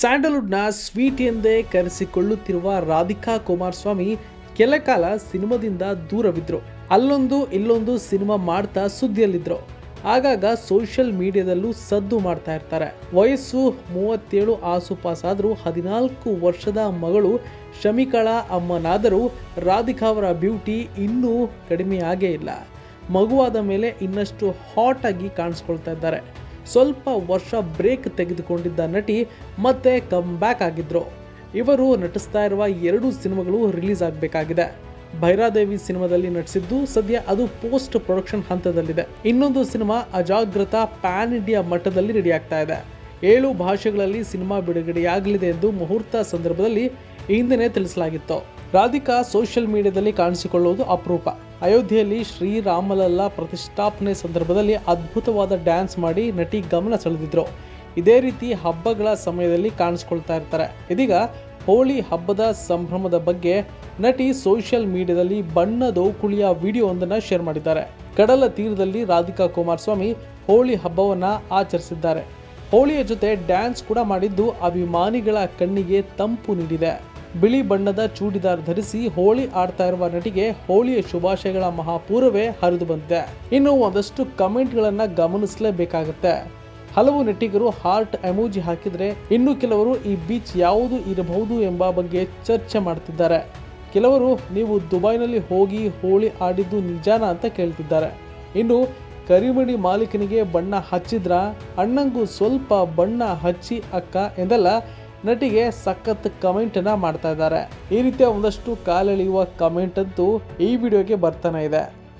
ಸ್ಯಾಂಡಲ್ವುಡ್ನ sweet ಎಂದೇ ಕರೆಸಿಕೊಳ್ಳುತ್ತಿರುವ ರಾಧಿಕಾ ಕುಮಾರಸ್ವಾಮಿ ಕೆಲ ಕಾಲ ಸಿನಿಮಾದಿಂದ ದೂರವಿದ್ರು ಅಲ್ಲೊಂದು ಇಲ್ಲೊಂದು ಸಿನಿಮಾ ಮಾಡ್ತಾ ಸುದ್ದಿಯಲ್ಲಿದ್ರು. ಆಗಾಗ ಸೋಷಿಯಲ್ ಮೀಡಿಯಾದಲ್ಲೂ ಸದ್ದು ಮಾಡ್ತಾ ಇರ್ತಾರೆ. ವಯಸ್ಸು ಮೂವತ್ತೇಳು ಆಸುಪಾಸಾದರೂ ಹದಿನಾಲ್ಕು ವರ್ಷದ ಮಗಳು ಶಮಿಕಳ ಅಮ್ಮನಾದರೂ ರಾಧಿಕಾ ಅವರ ಬ್ಯೂಟಿ ಇನ್ನೂ ಕಡಿಮೆಯಾಗೇ ಇಲ್ಲ. ಮಗುವಾದ ಮೇಲೆ ಇನ್ನಷ್ಟು ಹಾಟ್ ಆಗಿ ಕಾಣಿಸ್ಕೊಳ್ತಾ ಇದ್ದಾರೆ. ಸ್ವಲ್ಪ ವರ್ಷ ಬ್ರೇಕ್ ತೆಗೆದುಕೊಂಡಿದ್ದ ನಟಿ ಮತ್ತೆ ಕಮ್ ಬ್ಯಾಕ್ ಆಗಿದ್ರು. ಇವರು ನಟಿಸ್ತಾ ಇರುವ ಎರಡು ಸಿನಿಮಾಗಳು ರಿಲೀಸ್ ಆಗಬೇಕಾಗಿದೆ. ಭೈರಾದೇವಿ ಸಿನಿಮಾದಲ್ಲಿ ನಟಿಸಿದ್ದು ಸದ್ಯ ಅದು ಪೋಸ್ಟ್ ಪ್ರೊಡಕ್ಷನ್ ಹಂತದಲ್ಲಿದೆ. ಇನ್ನೊಂದು ಸಿನಿಮಾ ಅಜಾಗ್ರತ ಪ್ಯಾನ್ ಇಂಡಿಯಾ ಮಟ್ಟದಲ್ಲಿ ರೆಡಿ ಆಗ್ತಾ ಇದೆ. ಏಳು ಭಾಷೆಗಳಲ್ಲಿ ಸಿನಿಮಾ ಬಿಡುಗಡೆಯಾಗಲಿದೆ ಎಂದು ಮುಹೂರ್ತ ಸಂದರ್ಭದಲ್ಲಿ ಈ ಹಿಂದೆನೇ ತಿಳಿಸಲಾಗಿತ್ತು. ರಾಧಿಕಾ ಸೋಷಿಯಲ್ ಮೀಡಿಯಾದಲ್ಲಿ ಕಾಣಿಸಿಕೊಳ್ಳುವುದು ಅಪರೂಪ. ಅಯೋಧ್ಯೆಯಲ್ಲಿ ಶ್ರೀರಾಮಲಲ್ಲ ಪ್ರತಿಷ್ಠಾಪನೆ ಸಂದರ್ಭದಲ್ಲಿ ಅದ್ಭುತವಾದ ಡ್ಯಾನ್ಸ್ ಮಾಡಿ ನಟಿ ಗಮನ ಸೆಳೆದಿದ್ರು. ಇದೇ ರೀತಿ ಹಬ್ಬಗಳ ಸಮಯದಲ್ಲಿ ಕಾಣಿಸ್ಕೊಳ್ತಾ ಇರ್ತಾರೆ. ಇದೀಗ ಹೋಳಿ ಹಬ್ಬದ ಸಂಭ್ರಮದ ಬಗ್ಗೆ ನಟಿ ಸೋಷಿಯಲ್ ಮೀಡಿಯಾದಲ್ಲಿ ಬಣ್ಣದೋಕುಳಿಯ ವಿಡಿಯೋವೊಂದನ್ನು ಶೇರ್ ಮಾಡಿದ್ದಾರೆ. ಕಡಲ ತೀರದಲ್ಲಿ ರಾಧಿಕಾ ಕುಮಾರಸ್ವಾಮಿ ಹೋಳಿ ಹಬ್ಬವನ್ನು ಆಚರಿಸಿದ್ದಾರೆ. ಹೋಳಿಯ ಜೊತೆ ಡ್ಯಾನ್ಸ್ ಕೂಡ ಮಾಡಿದ್ದು ಅಭಿಮಾನಿಗಳ ಕಣ್ಣಿಗೆ ತಂಪು ನೀಡಿದೆ. ಬಿಳಿ ಬಣ್ಣದ ಚೂಡಿದಾರ್ ಧರಿಸಿ ಹೋಳಿ ಆಡ್ತಾ ಇರುವ ನಟಿಗೆ ಹೋಳಿಯ ಶುಭಾಶಯಗಳ ಮಹಾಪೂರವೇ ಹರಿದು ಬಂದಿದೆ. ಇನ್ನು ಒಂದಷ್ಟು ಕಮೆಂಟ್ಗಳನ್ನು ಗಮನಿಸಲೇಬೇಕಾಗುತ್ತೆ. ಹಲವು ನಟಿಗರು ಹಾರ್ಟ್ ಎಮೋಜಿ ಹಾಕಿದ್ರೆ ಇನ್ನು ಕೆಲವರು ಈ ಬೀಚ್ ಯಾವುದು ಇರಬಹುದು ಎಂಬ ಬಗ್ಗೆ ಚರ್ಚೆ ಮಾಡ್ತಿದ್ದಾರೆ. ಕೆಲವರು, ನೀವು ದುಬೈನಲ್ಲಿ ಹೋಗಿ ಹೋಳಿ ಆಡಿದ್ದು ನಿಜಾನ ಅಂತ ಕೇಳ್ತಿದ್ದಾರೆ. ಇನ್ನು, ಕರಿಮಣಿ ಮಾಲೀಕನಿಗೆ ಬಣ್ಣ ಹಚ್ಚಿದ್ರ? ಅಣ್ಣಂಗೂ ಸ್ವಲ್ಪ ಬಣ್ಣ ಹಚ್ಚಿ ಅಕ್ಕ ಎಂದೆಲ್ಲ ನಟಿಗೆ ಸಖತ್ ಕಮೆಂಟ್ ಅನ್ನ ಮಾಡ್ತಾ ಇದ್ದಾರೆ. ಈ ರೀತಿಯ ಒಂದಷ್ಟು ಕಾಲೆಳೆಯುವ ಕಮೆಂಟ್ ಅಂತೂ ಈ ವಿಡಿಯೋಗೆ ಬರ್ತಾನೆ ಇದೆ.